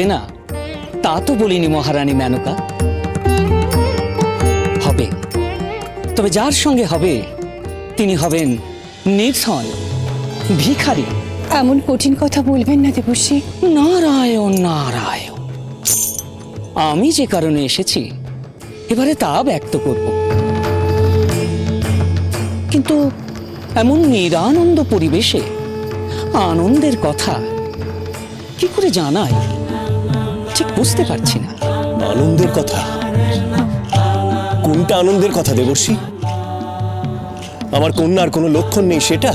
হবে না? তা তো বলিনি মহারানী মেনকা। হবে। তবে যার সঙ্গে হবে তিনি হবেন নির্ধন ভিখারি। এমন কঠিন কথা বলবেন না দেবশ্রী নারায়ণ নারায়ণ। আমি যে কারণে এসেছি এবারে তা ব্যক্ত করব। কিন্তু এমন নিরানন্দ পরিবেশে আনন্দের কথা কি করে জানাই? ঠিক বুঝতে পারছি না। আনন্দের কথা? কোনটা আনন্দের কথা দেবর্ষী? আমার কন্যার কোনো লক্ষণ নেই সেটা?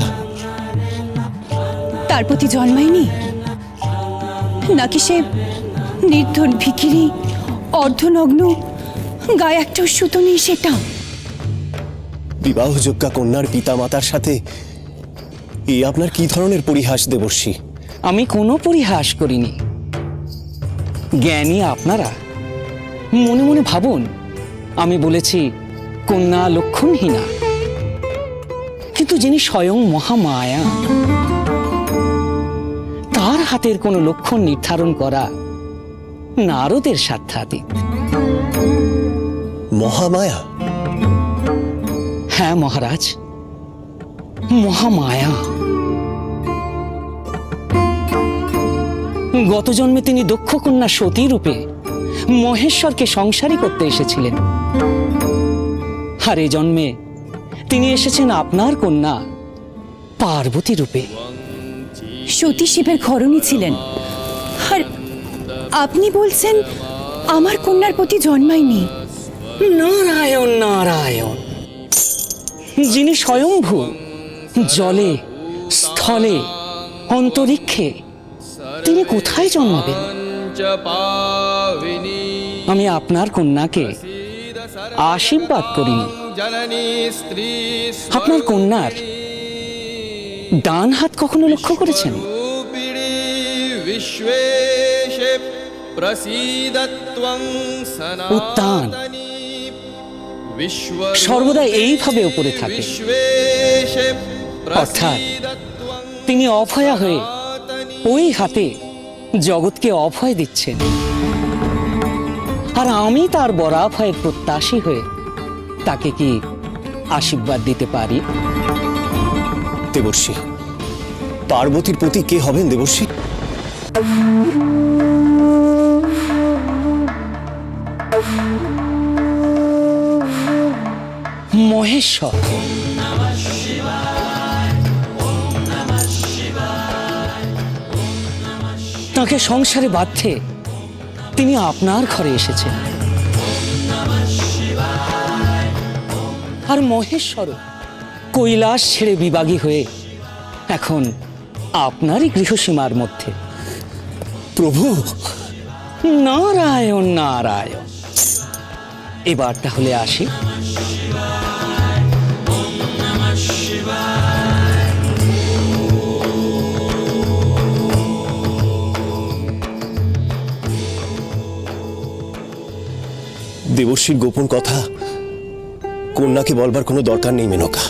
তার প্রতি জন্মায়নি? নাকি সে নির্ধন ভিখিরি অর্ধনগ্ন গায়ে একটা সুতো নেই সেটা? বিবাহযোগ্যা কন্যার পিতা মাতার সাথে এই আপনার কি ধরনের পরিহাস দেবর্ষী? আমি কোনো পরিহাস করিনি। জ্ঞানী আপনারা? মনে মনে ভাবুন আমি বলেছি কন্যা লক্ষণহীনা কিন্তু যিনি স্বয়ং মহামায়া তার হাতের কোনো লক্ষণ নির্ধারণ করা নারদের সাধ্যাতীত। মহামায়া? হ্যাঁ মহারাজ মহামায়া। গত জন্মে তিনি দক্ষ কন্যা সতী রূপে মহেশ্বরকে সংসারী করতে এসেছিলেন। আর এ জন্মে তিনি এসেছেন আপনার কন্যা পার্বতী রূপে। সতী শিবের ঘরণী ছিলেন। আর আপনি বলছেন আমার কন্যার প্রতি জন্মায়নি? নারায়ণ নারায়ণ। যিনি স্বয়ংভূ জলে স্থলে অন্তরিক্ষে তিনি কোথায় জন্মাবেন? আমি আপনার কন্যাকে আশীর্বাদ করিনি। আপনার কন্যার ডান হাত কখনো লক্ষ্য করেছেন? উত্তান সর্বদা এইভাবে উপরে থাকে। অর্থাৎ তিনি অভয়া হয়ে ওই হাতে জগৎকে অভয় দিচ্ছেন আর আমি তার বরাভয়ের প্রত্যাশী হয়ে তাকে কি আশীর্বাদ দিতে পারি? দেবর্ষী পার্বতীর প্রতি কে হবেন দেবর্ষী? মহেশ্বর। তাকে সংসারে বাধ্যে তিনি আপনার ঘরে এসেছেন। আর মহেশ্বর কৈলাস ছেড়ে বিবাগী হয়ে এখন আপনারই গৃহসীমার মধ্যে। প্রভু! নারায়ণ নারায়ণ। এবার তাহলে আসি। দেবর্ষীর গোপন কথা। কন্যাকে বলবার কোনো দরকার নেই মেনকা।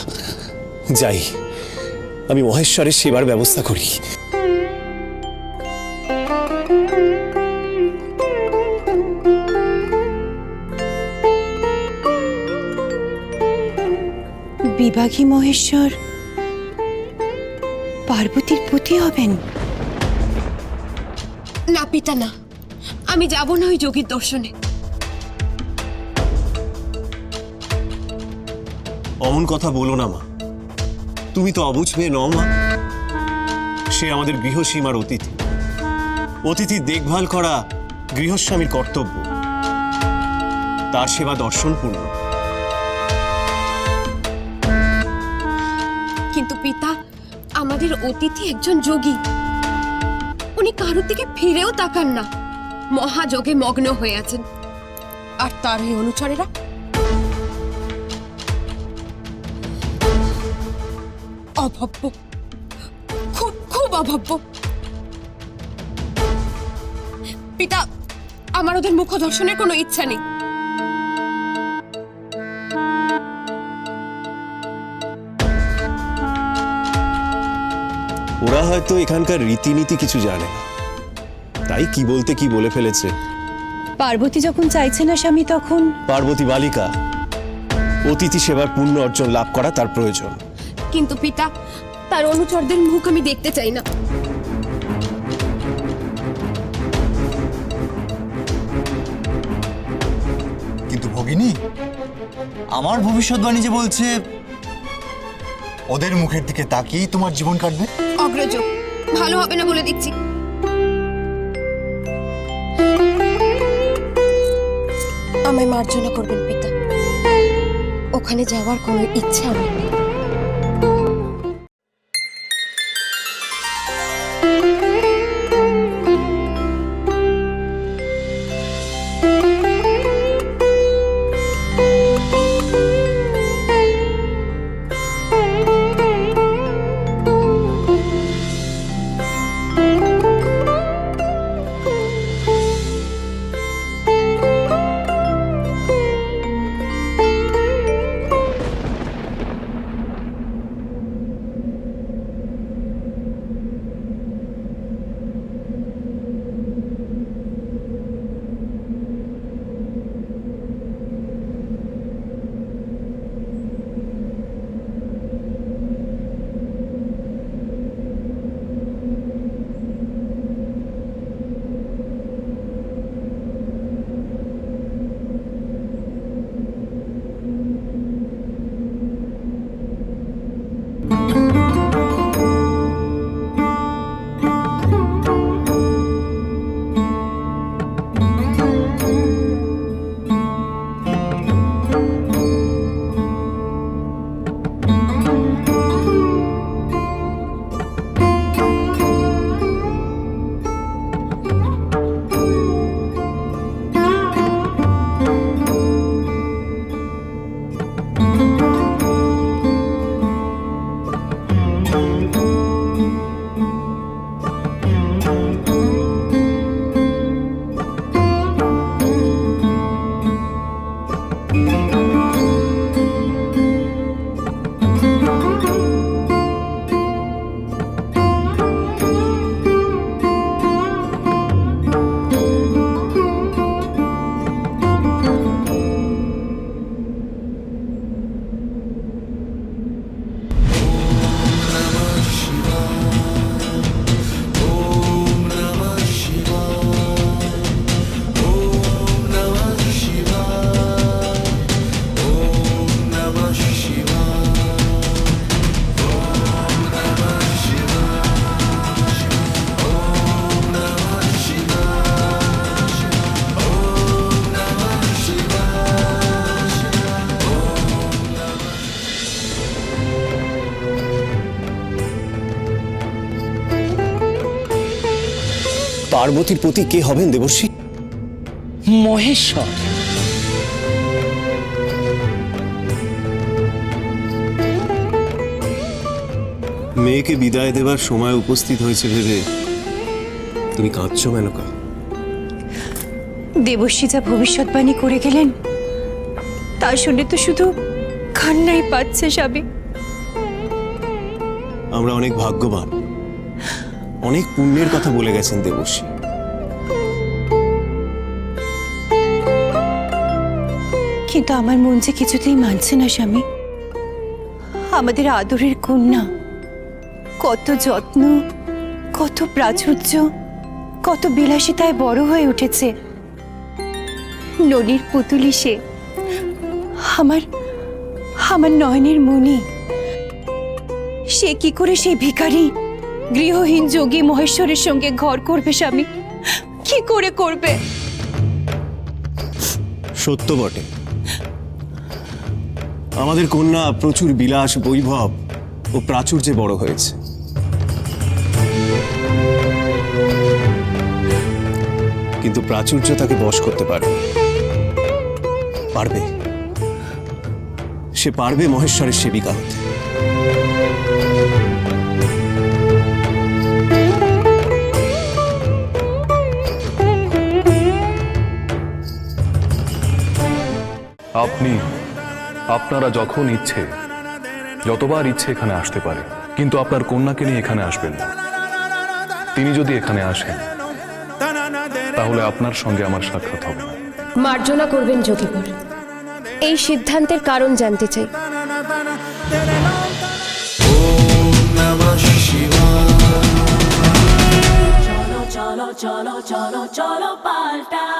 যাই আমি মহেশ্বরের সেবার ব্যবস্থা করি। বিভাগী মহেশ্বর পার্বতীর পতি হবেন। না পিতা না। আমি যাব না ওই যোগীর দর্শনে। অমন কথা বলো না, মা। তুমি তো অবুঝ মেয়ে নও, মা। সে আমাদের গৃহসীমার অতিথি। অতিথি দেখভাল করা গৃহস্বামীর কর্তব্য। তার সেবা দর্শনপূর্ণ। কিন্তু পিতা, আমাদের অতিথি একজন যোগী। উনি কারোর দিকে ফিরেও তাকান না। মহাযোগে মগ্ন হয়ে আছেন। আর তার এই অনুচরেরা অভব্য। খুব খুব অভব্য। পিতা আমার ওদের মুখ দর্শনের কোনো ইচ্ছা নেই। ওরা হয়তো এখানকার রীতিনীতি কিছু জানে। না তাই কি বলতে কি বলে ফেলেছে? পার্বতী যখন চাইছে না স্বামী তখন পার্বতী বালিকা অতিথি সেবার পুণ্য অর্জন লাভ করা তার প্রয়োজন। কিন্তু পিতা তার অনুচরদের মুখ আমি দেখতে চাই না। কিন্তু ভগিনী আমার ভবিষ্যৎবাণী যে বলছে ওদের মুখের দিকে তাকিয়েই তোমার জীবন কাটবে? অগ্রজ ভালো হবে না বলে দিচ্ছি। আমায় মার্জনা করবেন পিতা। ওখানে যাওয়ার কোনো ইচ্ছা আমার নেই। পার্বতীর প্রতি কে হবেন দেবর্ষী? মহেশ্বর। মেয়েকে বিদায় দেবার সময় উপস্থিত হয়েছে ভেবে তুমি কাঁদছো মেনকা দেবশ্রী যা ভবিষ্যৎবাণী করে গেলেন তা শুনে তো শুধু কান্নাই পাচ্ছে স্বামী। আমরা অনেক ভাগ্যবান। অনেক পুণ্যের কথা বলে গেছেন দেবর্ষী। কিন্তু আমার মন যে কিছুতেই মানছে না, স্বামী। আমাদের আদরের কন্যা, কত যত্ন, কত প্রাচুর্য, কত বিলাসিতায় বড় হয়ে উঠেছে। ননির পুতুলি সে, আমার আমার নয়নের মনি। সে কি করে সেই ভিখারি, গৃহহীন যোগী মহেশ্বরের সঙ্গে ঘর করবে, স্বামী? কি করে করবে? সত্য বটে। আমাদের কন্যা প্রচুর বিলাস, বৈভব ও প্রাচুর্যে বড় হয়েছে। কিন্তু প্রাচুর্য তাকে বশ করতে পারে। পারবে। সে পারবে মহেশ্বরের সেবিকা হতে। আপনারা যখন ইচ্ছে যতবার ইচ্ছে এখানে আসতে পারে কিন্তু আপনার কন্যাকে নিয়ে এখানে আসবেন না। তিনি যদি এখানে আসেন তাহলে আপনার সঙ্গে আমার সাক্ষাৎ হবে। না মার্জনা করবেন যোগীবর এই সিদ্ধান্তের কারণ জানতে চাই। cholo, cholo, cholo, cholo, palta.